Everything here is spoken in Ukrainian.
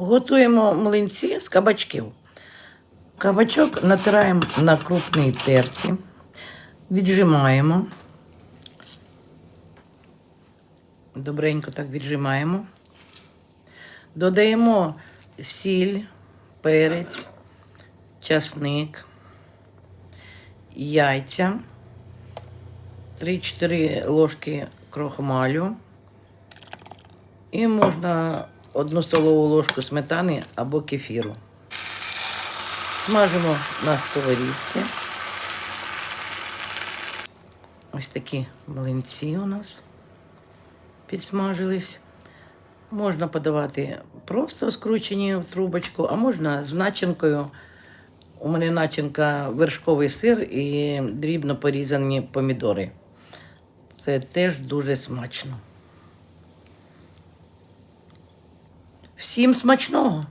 Готуємо млинці з кабачків. Кабачок натираємо на крупній терці, віджимаємо. Добренько так віджимаємо. Додаємо сіль, перець, часник, яйця, 3-4 ложки крохмалю. І можна одну столову ложку сметани або кефіру. Смажимо на сковорідці. Ось такі млинці у нас підсмажились. Можна подавати просто скручені в трубочку, а можна з начинкою. У мене начинка вершковий сир і дрібно порізані помідори. Це теж дуже смачно. Всім смачного!